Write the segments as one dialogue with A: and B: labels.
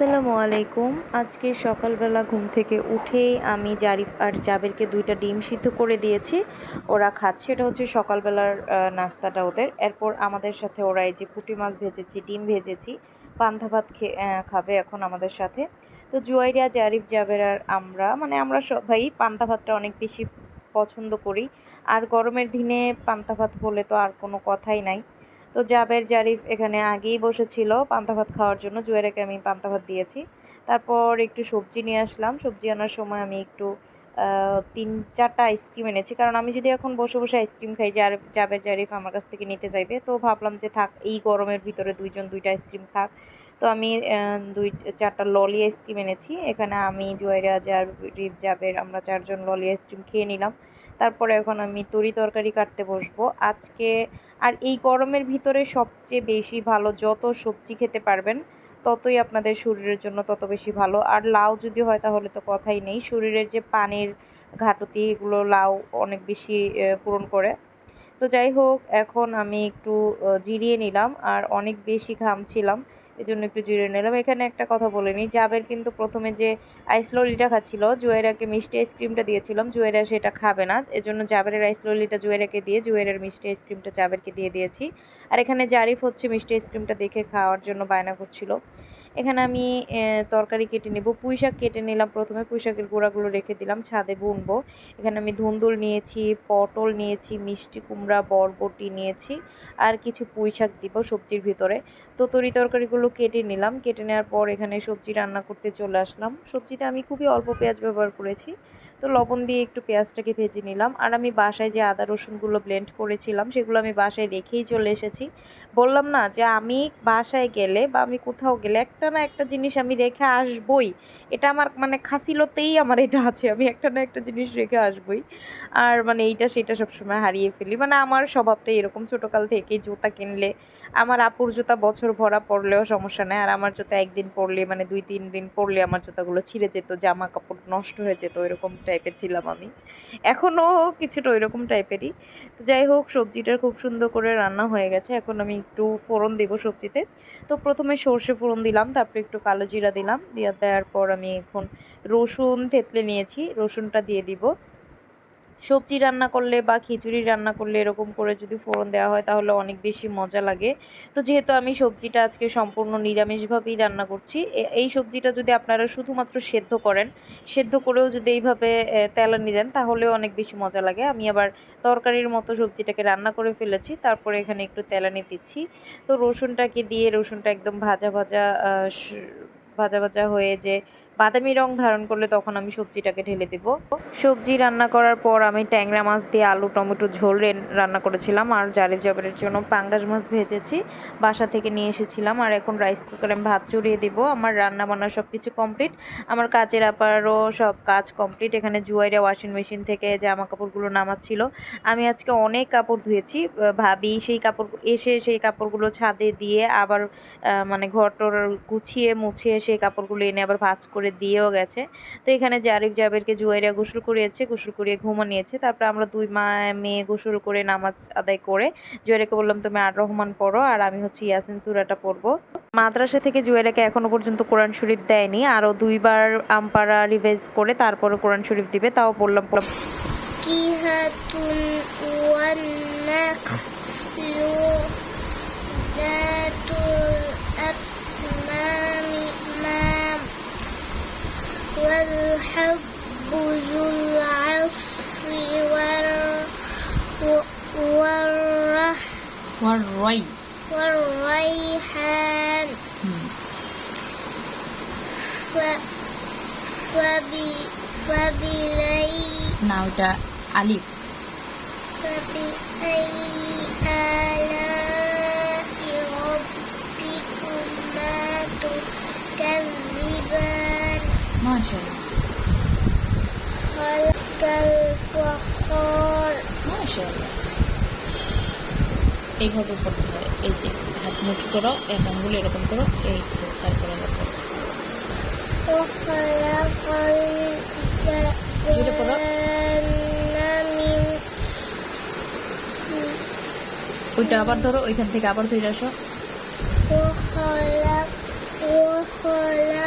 A: আসসালামু আলাইকুম। আজকে সকালবেলা ঘুম থেকে উঠেই আমি জারিফ আর জাবেরকে দুইটা ডিম সিদ্ধ করে দিয়েছি। ওরা খাচ্ছে, এটা হচ্ছে সকালবেলার নাস্তাটা ওদের। এরপর আমাদের সাথে ওরা এই যে পুঁটি মাছ ভেজেছি, ডিম ভেজেছি পান্তা ভাত খাবে এখন আমাদের সাথে। তো জুয়াইরিয়া, জারিফ, জাবের আর আমরা মানে আমরা সবাই পান্তা ভাতটা অনেক বেশি পছন্দ করি। আর গরমের দিনে পান্তা ভাত বলে তো আর কোনো কথাই নাই। তো জাবের জারিফ এখানে আগেই বসেছিল পান্তা ভাত খাওয়ার জন্য। জুয়েরাকে আমি পান্তা ভাত দিয়েছি। তারপর একটু সবজি নিয়ে আসলাম। সবজি আনার সময় আমি একটু তিন, চারটা আইসক্রিম এনেছি। কারণ আমি যদি এখন বসে বসে আইসক্রিম খাই যার জাবের জারিফ আমার কাছ থেকে নিতে চাইবে। তো ভাবলাম যে থাক, এই গরমের ভিতরে দুইজন দুইটা আইসক্রিম খাক। তো আমি দুই, চারটা ললি আইসক্রিম এনেছি। এখানে আমি, জুয়েরা, জারিফ, জাবের আমরা চারজন ললি আইসক্রিম খেয়ে নিলাম। তারপরে এখন আমি তরি তরকারি কাটতে বসবো। আজকে আর এই গরমের ভিতরে সবচেয়ে বেশি ভালো যত সবজি খেতে পারবেন, ততই আপনাদের শরীরের জন্য তত বেশি ভালো। আর লাউ যদি হয় তাহলে তো কথাই নেই, শরীরের যে পানির ঘাটতি এগুলো লাউ অনেক বেশি পূরণ করে। তো যাই হোক, এখন আমি একটু জিরিয়ে নিলাম আর অনেক বেশি ঘামছিলাম এজন্য একটু জিরে নিলাম। এখানে একটা কথা বলে নিই, জাবের কিন্তু প্রথমে যে আইস ললিটা খাচ্ছিল, জুয়েরাকে মিষ্টি আইসক্রিমটা দিয়েছিলাম, জুয়েরা সেটা খাবে না। এজন্য জাবের আইস ললিটা জুয়েরাকে দিয়ে জুয়েরের মিষ্টি আইসক্রিমটা জাবেরকে দিয়ে দিয়েছি। আর এখানে জারিফ হচ্ছে মিষ্টি আইসক্রিমটা দেখে খাওয়ার জন্য বায়না করছিল। এখানে আমি তরকারি কেটে নেব, পুঁই শাক কেটে নিলাম প্রথমে, পুঁই শাকের গোড়াগুলো রেখে দিলাম, ছাদে বুনবো। এখানে আমি ধুন্দুল নিয়েছি, পটল নিয়েছি, মিষ্টি কুমড়া, বরবটি নিয়েছি, আর কিছু পুঁই শাক দিব সবজির ভিতরে। তো তরি তরকারিগুলো কেটে নিলাম, কেটে নেওয়ার পর এখানে সবজি রান্না করতে চলে আসলাম। সবজিতে আমি খুবই অল্প পেঁয়াজ ব্যবহার করেছি তো লবণ দিয়ে একটু পেঁয়াজটাকে ভেজে নিলাম। আর আমি বাসায় যে আদা রসুনগুলো ব্লেন্ড করেছিলাম, সেগুলো আমি বাসায় রেখেই চলে এসেছি। বললাম না যে আমি বাসায় গেলে বা আমি কোথাও গেলে একটা না একটা জিনিস আমি রেখে আসবই। এটা আমার মানে খাসিলতেই আমার এটা আছে, আমি একটা না একটা জিনিস রেখে আসবই। আর মানে এইটা সেটা সবসময় হারিয়ে ফেলি। মানে আমার স্বভাবটা এরকম। ছোটোকাল থেকেই জুতা কিনলে আমার আপুর জুতা বছর ভরা পরলেও সমস্যা নেই। আর আমার জুতা একদিন পরলে মানে দুই, তিন দিন পরলে আমার জুতাগুলো ছিঁড়ে যেত জামা কাপড় নষ্ট হয়ে যেত এরকম টাইপের ছিলাম আমি। এখনও কিছুটা ওইরকম টাইপেরই তো যাই হোক সবজিটা খুব সুন্দর করে রান্না হয়ে গেছে। এখন আমি একটু ফোড়ন দেবো সবজিতে। তো প্রথমে সর্ষে ফোড়ন দিলাম, তারপর একটু কালো জিরা দিলাম। দিয়ে দেওয়ার পর আমি এখন রসুন থেতলে নিয়েছি। রসুনটা দিয়ে দিব। সবজি রান্না করলে বা খিচুড়ি রান্না করলে এরকম করে যদি ফোড়ন দেওয়া হয়, তাহলে অনেক বেশি মজা লাগে। তো যেহেতু আমি সবজিটা আজকে সম্পূর্ণ নিরামিষভাবেই রান্না করছি এই সবজিটা যদি আপনারা শুধুমাত্র সেদ্ধ করেন, সেদ্ধ করেও যদি এইভাবে তেলানি দেন, তাহলেও অনেক বেশি মজা লাগে। আমি আবার তরকারির মতো সবজিটাকে রান্না করে ফেলেছি, তারপরে এখানে একটু তেলানি দিচ্ছি। তো রসুনটাকে দিয়ে রসুনটা একদম ভাজা ভাজা ভাজা ভাজা হয়ে যে বাদামি রং ধারণ করলে তখন আমি সবজিটাকে ঢেলে দেব। সবজি রান্না করার পর আমি ট্যাংরা মাছ দিয়ে আলু, টমেটো, ঝোল রান্না করেছিলাম। আর জারের জবের জন্য পাঙ্গাস মাছ ভেজেছি। বাসা থেকে নিয়ে এসেছিলাম। আর এখন রাইস কুকারে আমি ভাত চড়িয়ে দেব। আমার রান্না বান্না সব কিছু কমপ্লিট আমার কাজের আপারও সব কাজ কমপ্লিট এখানে জুয়াইরা ওয়াশিং মেশিন থেকে জামা কাপড়গুলো নামাচ্ছিল। আমি আজকে অনেক কাপড় ধুয়েছি। ভাবি সেই কাপড় এসে সেই কাপড়গুলো ছাদে দিয়ে আবার মানে ঘর টর গুছিয়ে মুছিয়ে সেই কাপড়গুলো এনে আবার ভাজ করে দিয়েও গেছে তো এখানে জারিফ জাবেরকে জুয়াইরা গোসল করিয়েছে গোসল করিয়ে ঘুমো নিয়েছে তারপর আমরা দুই মা মেয়ে গোসল করে নামাজ আদায় করে জুয়াইরাকে বললাম তুমি আর রহমান পড়ো আর আমি হচ্ছে ইয়াসিন সুরাটা পড়বো মাদ্রাসা থেকে জুয়েরাকে এখনো পর্যন্ত কোরআন শরীফ দেয়নি আরও দুইবার আমপারা রিভাইজ করে তারপরে কোরআন শরীফ দিবে তাও বললাম
B: فاكهة والنخل ذات أحب ذو العصف والرح
C: والري.
B: والريحان. ف فبي فبلي
C: now the alif
B: فبأي آلاء ربكما تكذبان؟ ما شاء
C: الله. এইভাবে পড়তে হয়। এই যে হাত মুঠু করো এক আঙ্গুল এরকম করো এই তারপরে ওইটা আবার ধরো ওইখান থেকে আবার ধরে আসো।
B: ও খলা ও খলা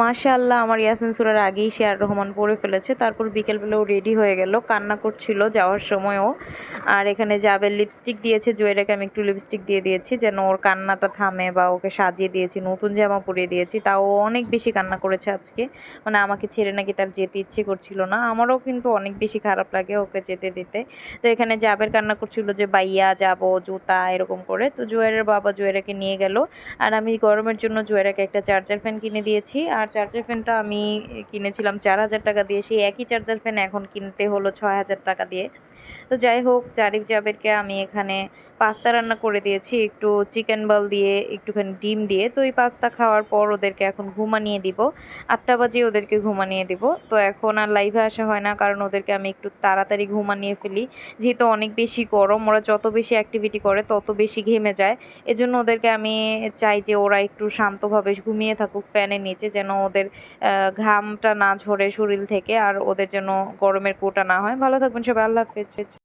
A: মাশাল্লাহ আমার ইয়াসিন সুরার আগেই সে আর রহমান পড়ে ফেলেছে। তারপর বিকেলবেলাও রেডি হয়ে গেল। কান্না করছিল যাওয়ার সময়ও। আর এখানে যাবে লিপস্টিক দিয়েছে জুয়েরাকে আমি একটু লিপস্টিক দিয়ে দিয়েছি, যেন ওর কান্নাটা থামে বা ওকে সাজিয়ে দিয়েছি, নতুন জামা পরিয়ে দিয়েছি। তাও অনেক বেশি কান্না করেছে আজকে। মানে আমাকে ছেড়ে নাকি তার যেতে ইচ্ছে করছিল না। আমারও কিন্তু অনেক বেশি খারাপ লাগে ওকে যেতে দিতে। তো এখানে যাবের কান্না করছিল যে বাইয়া যাব, জুতা, এরকম করে। তো জুয়েরের বাবা জুয়েরাকে নিয়ে গেল। আর আমি গরমের জন্য জুয়েরাকে একটা চার্জার ফ্যান কিনে দিয়েছি। আর চার্জার ফ্যানটা আমি কিনেছিলাম চার হাজার টাকা দিয়ে। সেই একই চার্জার ফ্যান এখন কিনতে হলো ছয় হাজার টাকা দিয়ে। তো যাই হোক, জারিফ জাবেরকে আমি এখানে পাস্তা রান্না করে দিয়েছি, একটু চিকেন বল দিয়ে, একটুখানি ডিম দিয়ে। তো এই পাস্তা খাওয়ার পর ওদেরকে এখন ঘুমানিয়ে দিব। আটটা বাজে ওদেরকে ঘুমানিয়ে দিব। তো এখন আর লাইভে আসা হয় না, কারণ ওদেরকে আমি একটু তাড়াতাড়ি ঘুমানিয়ে ফেলি। যেহেতু অনেক বেশি গরম, ওরা যত বেশি অ্যাক্টিভিটি করে, তত বেশি ঘেমে যায়। এজন্য ওদেরকে আমি চাই যে ওরা একটু শান্তভাবে ঘুমিয়ে থাকুক ফ্যানের নিচে, যেন ওদের ঘামটা না ঝরে শরীর থেকে, আর ওদের যেন গরমের কোটা না হয়। ভালো থাকবেন সবাই, আল্লাহ হাফেজ।